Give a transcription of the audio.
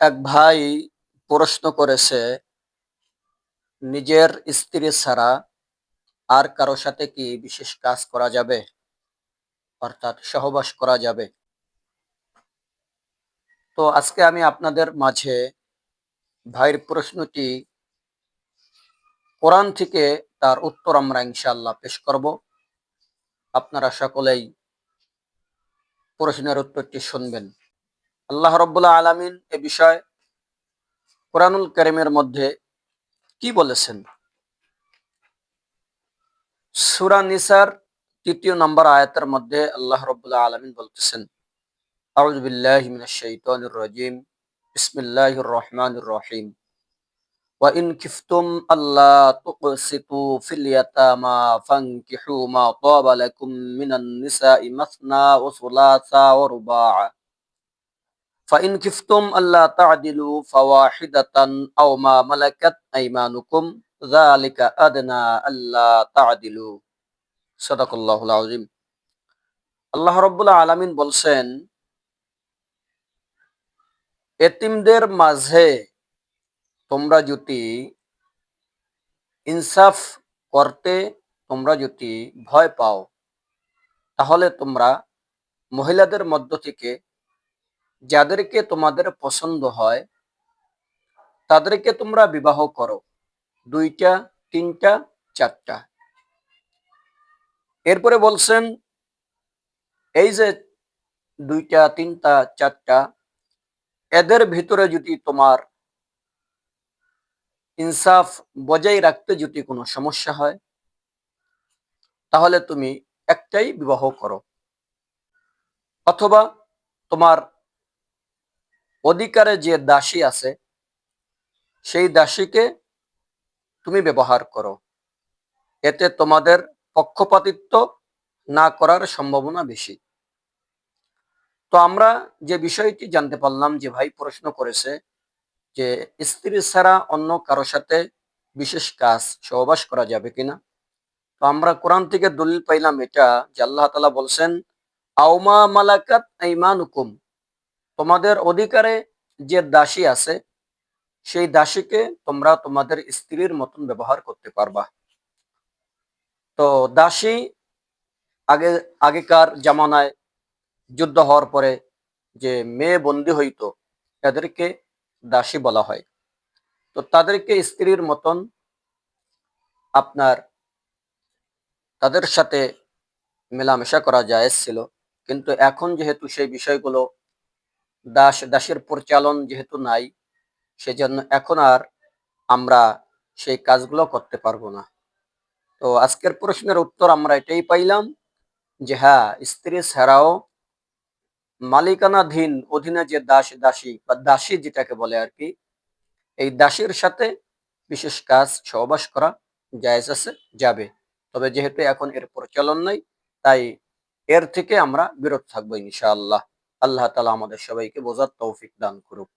এক ভাই প্রশ্ন করেছে, নিজের স্ত্রী ছাড়া আর কারও সাথে কি বিশেষ কাজ করা যাবে? অর্থাৎ সহবাস করা যাবে। তো আজকে আমি আপনাদের মাঝে ভাইয়ের প্রশ্নটি কোরআন থেকে তার উত্তর আমরা ইনশাআল্লাহ পেশ করব। আপনারা সকলেই প্রশ্নের উত্তরটি শুনবেন। আল্লাহ রব্বুল্লাহ আলামিন এ বিষয়ে কোরআনুল করিমের মধ্যে কি বলেছেন সুরা নিসার তৃতীয় নম্বর আয়াতের মধ্যে আল্লাহ রব্বুল্লাহ আলামিন বলতেছেন আউযু বিল্লাহি মিনাশ শাইতানির রাজিম বিসমিল্লাহির রহমানির রহিম وإن كفتم ألا تقسطوا في اليتامى فانكحوا ما طاب لكم من النساء مثنى وثلاثا ورباع আল্লাহ বলছেন, এতিমদের মাঝে তোমরা যদি ইনসাফ করতে, তোমরা যদি ভয় পাও, তাহলে তোমরা মহিলাদের মধ্য থেকে যাদেরকে তোমাদের পছন্দ হয়, তাদেরকে তোমরা বিবাহ করো। দুইটা, তিনটা, চারটা। এরপরে বলছেন, এই যে দুইটা, তিনটা, চারটা, এদের ভিতরে যদি তোমার ইনসাফ বজায় রাখতে যদি কোনো সমস্যা হয়, তাহলে তুমি একটাই বিবাহ করো। অথবা তোমার অধিকারে যে দাসী আছে, সেই দাসীকে তুমি ব্যবহার করো। এতে তোমাদের পক্ষপাতিত্ব না করার সম্ভাবনা বেশি। তো আমরা যে বিষয়টি জানতে পারলাম যে ভাই প্রশ্ন করেছে যে স্ত্রী ছাড়া অন্য কারও সাথে বিশেষ কাজ সহবাস করা যাবে কিনা? তো আমরা কোরআন থেকে দলিল পাইলাম এটা যে আল্লাহ তালা বলছেন আউমা মালাকাত হুকুম তোমাদের অধিকারে যে দাসী আছে, সেই দাসীকে তোমরা তোমাদের স্ত্রীর মতন ব্যবহার করতে পারবা। তো দাসী আগে, আগেকার জামানায় যুদ্ধ হওয়ার পরে যে মেয়ে বন্দী হইতো, তাদেরকে দাসী বলা হয়। তো তাদেরকে স্ত্রীর মতন আপনার তাদের সাথে মেলামেশা করা যায় ছিল। কিন্তু এখন যেহেতু সেই বিষয়গুলো দাস, দাসের পরিচালন যেহেতু নাই, সেজন্য এখন আর আমরা সেই কাজগুলো করতে পারব না। তো আজকের প্রশ্নের উত্তর আমরা এটাই পাইলাম যে হ্যাঁ স্ত্রী ছাড়াও মালিকানাধীন অধীনে যে দাস, দাসী বা দাসী যেটাকে বলে আর কি, এই দাসীর সাথে বিশেষ কাজ সহবাস করা জায়েজ আছে, যাবে। তবে যেহেতু এখন এর প্রচলন নাই, তাই এর থেকে আমরা বিরত থাকব ইনশাআল্লাহ। আল্লাহ তালা আমাদের সবাইকে বোঝার তৌফিক দান করুক।